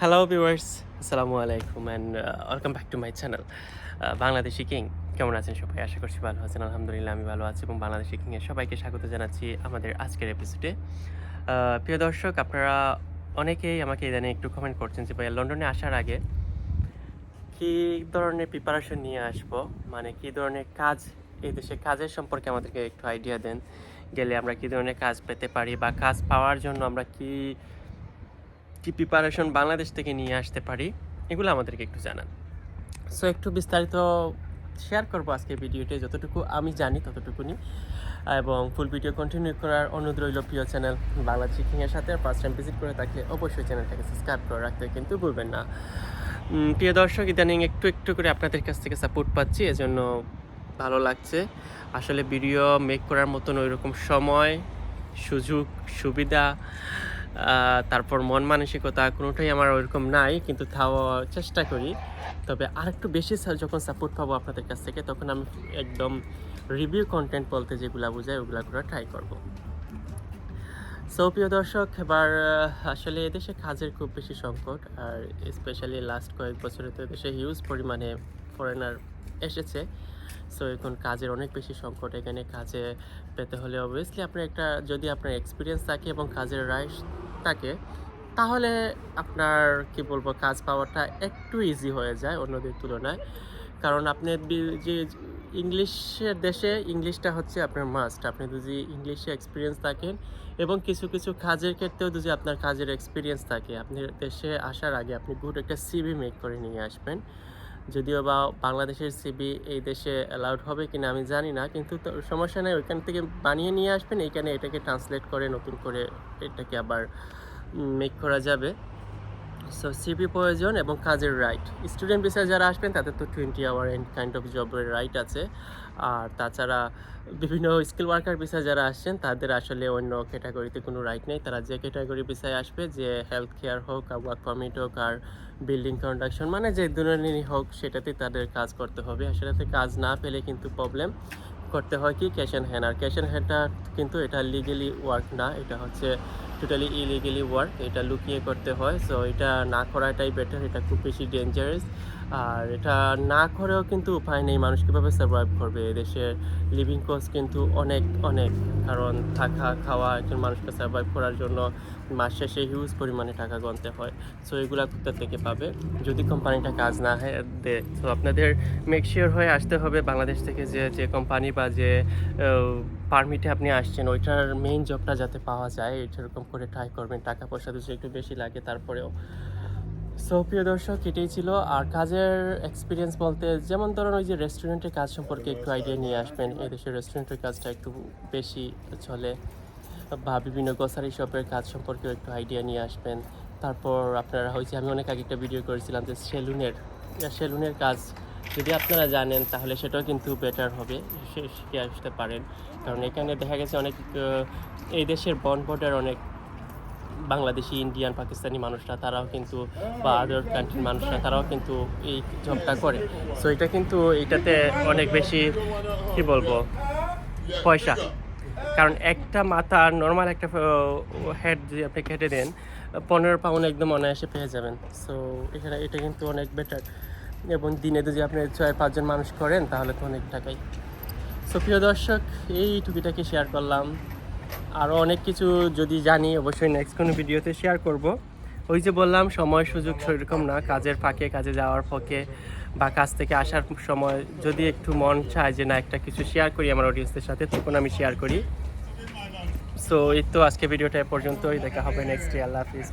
Hello viewers আসসালামু আলাইকুম and welcome back to my channel Bangladeshi king কেমন আছেন সবাই? আশা করছি ভালো আছেন। আলহামদুলিল্লাহ, আমি ভালো আছি এবং বাংলাদেশি কিংয়ের সবাইকে স্বাগত জানাচ্ছি আমাদের আজকের এপিসোডে প্রিয় দর্শক, আপনারা অনেকেই আমাকে ইদানিং একটু কমেন্ট করছেন যে, ভাইয়া লন্ডনে আসার আগে কী ধরনের প্রিপারেশন নিয়ে আসব? মানে কী ধরনের কাজ, এই দেশে কাজের সম্পর্কে আমাদেরকে একটু আইডিয়া দেন। গেলে আমরা কী ধরনের কাজ পেতে পারি বা কাজ পাওয়ার জন্য আমরা কী কি প্রিপারেশন বাংলাদেশ থেকে নিয়ে আসতে পারি, এগুলো আমাদেরকে একটু জানান। সো একটু বিস্তারিত শেয়ার করব আজকে ভিডিওতে যতটুকু আমি জানি ততটুকুনি। এবং ফুল ভিডিও কন্টিনিউ করার অনুরোধ রইল প্রিয় চ্যানেল বাংলা চিকিংয়ের সাথে। ফার্স্ট টাইম ভিজিট করে থাকলে অবশ্যই চ্যানেলটাকে সাবস্ক্রাইব করে রাখতে কিন্তু ভুলবেন না। প্রিয় দর্শক, ইদানিং একটু একটু করে আপনাদের কাছ থেকে সাপোর্ট পাচ্ছি, এজন্য ভালো লাগছে। আসলে ভিডিও মেক করার মতন ওইরকম সময়, সুযোগ, সুবিধা তারপর মন মানসিকতা কোনোটাই আমার ওইরকম নাই, কিন্তু তাও চেষ্টা করি। তবে আর একটু বেশি যখন সাপোর্ট পাবো আপনাদের কাছ থেকে, তখন আমি একদম রিভিউ কন্টেন্ট বলতে যেগুলো বোঝায় ওগুলো করে ট্রাই করব। সো প্রিয় দর্শক, এবার আসলে এদেশে কাজের খুব বেশি সংকট, আর স্পেশালি লাস্ট কয়েক বছরে তো এদেশে হিউজ পরিমাণে ফরেনার এসেছে। সো এখন কাজের অনেক বেশি সংকট, এখানে কাজে পেতে হলে অবভিয়াসলি আপনার একটা যদি আপনার এক্সপিরিয়েন্স থাকে এবং কাজের রাইস থাকে, তাহলে আপনার, কি বলব, কাজ পাওয়াটা একটু ইজি হয়ে যায় অন্যদের তুলনায়। কারণ আপনি যে ইংলিশের দেশে ইংলিশটা হচ্ছে আপনার মাস্ট আপনি যদি ইংলিশে এক্সপিরিয়েন্স থাকেন এবং কিছু কিছু কাজের ক্ষেত্রেও যদি আপনার কাজের এক্সপিরিয়েন্স থাকে, আপনি দেশে আসার আগে আপনি গুড একটা সিভি মেক করে নিয়ে আসবেন। যদিও বা বাংলাদেশের সিবি এই দেশে অ্যালাউড হবে কিনা আমি জানি না, কিন্তু সমস্যা নেই, ওইখান থেকে বানিয়ে নিয়ে আসবেন, এইখানে এটাকে ট্রান্সলেট করে, নতুন করে এটাকে আবার মেক করা যাবে। সো সিবি প্রয়োজন এবং কাজের রাইট স্টুডেন্ট বিষয়ে যারা আসবেন, তাদের তো twenty hour and kind of জবের রাইট আছে। আর তাছাড়া বিভিন্ন স্কিল ওয়ার্কার ভিসায় যারা আসছেন, তাদের আসলে অন্য ক্যাটাগরিতে কোনো রাইট নেই। তারা যে ক্যাটাগরি বিষয়ে আসবে, যে হেলথ কেয়ার হোক আর ওয়ার্ক পারমিট হোক আর বিল্ডিং কন্ডাকশন মানে যে ধরনেরই হোক সেটাতে তাদের কাজ করতে হবে। সেটাতে কাজ না পেলে কিন্তু প্রবলেম করতে হয় কি? ক্যাশ অ্যান্ড হ্যান্ড আর ক্যাশ অ্যান্ড হ্যান্ডটা কিন্তু এটা লিগেলি ওয়ার্ক না। এটা হচ্ছে টোটালি ইলিগেলি ওয়ার্ক এটা লুকিয়ে করতে হয় সো এটা না করাটাই বেটার এটা খুব বেশি ডেঞ্জারাস আর এটা না করেও কিন্তু উপায় নেই, মানুষ কীভাবে সার্ভাইভ করবে? এদেশের লিভিং কস্ট কিন্তু অনেক অনেক, কারণ থাকা, খাওয়া, একজন মানুষকে সার্ভাইভ করার জন্য মাস শেষে হিউজ পরিমাণে টাকা গুনতে হয় সো এগুলো কোথা থেকে পাবে? যদি কোম্পানিটা কাজ না হয় দেয় তো আপনাদের মেক শিওর হয়ে আসতে হবে বাংলাদেশ থেকে যে যে কোম্পানি বা যে পারমিটে আপনি আসছেন, ওইটার মেইন জবটা যাতে পাওয়া যায়, এরকম করে ট্রাই করবেন টাকা পয়সা যদি একটু বেশি লাগে তারপরেও। সো প্রিয় দর্শক, এটাই ছিল আর কাজের এক্সপিরিয়েন্স বলতে, যেমন ধরুন ওই যে রেস্টুরেন্টের কাজ সম্পর্কে একটু আইডিয়া নিয়ে আসবেন, এই দেশের রেস্টুরেন্টের কাজটা একটু বেশি চলে বা বিভিন্ন গ্রসারি শপের কাজ সম্পর্কেও একটু আইডিয়া নিয়ে আসবেন। তারপর আপনারা হয়েছে আমি অনেক আগে একটা ভিডিও করেছিলাম যে সেলুনের সেলুনের কাজ যদি আপনারা জানেন, তাহলে সেটাও কিন্তু বেটার হবে। শিখে আসতে পারেন। কারণ এখানে দেখা গেছে অনেক এই দেশের বন বর্ডার অনেক বাংলাদেশি, ইন্ডিয়ান, পাকিস্তানি মানুষরা, তারাও কিন্তু, বা আদার কান্ট্রির মানুষরা, তারাও কিন্তু এই জবটা করে। সো এটা কিন্তু এটাতে অনেক বেশি, কি বলব, পয়সা। কারণ একটা মাথা নর্মাল একটা হেড যদি আপনি কেটে দেন, পনেরো পাউন্ড একদম অনায়াসে পেয়ে যাবেন। সো এখানে, এটা কিন্তু অনেক বেটার এবং দিনে যদি আপনি ছয় পাঁচজন মানুষ করেন, তাহলে তো অনেক টাকাই। সো প্রিয় দর্শক, এই টুকিটাকে শেয়ার করলাম। আরও অনেক কিছু যদি জানি, অবশ্যই নেক্সট কোনো ভিডিওতে শেয়ার করব। ওই যে বললাম, সময়, সুযোগ সেরকম না। কাজের ফাঁকে, কাজে যাওয়ার ফাঁকে বা কাজ থেকে আসার সময় যদি একটু মন চায় যে না, একটা কিছু শেয়ার করি আমার অডিয়েন্সদের সাথে, তখন আমি শেয়ার করি। সো এই তো আজকে ভিডিওটা পর্যন্তই। দেখা হবে নেক্সট ডে আল্লাহ হাফিজ.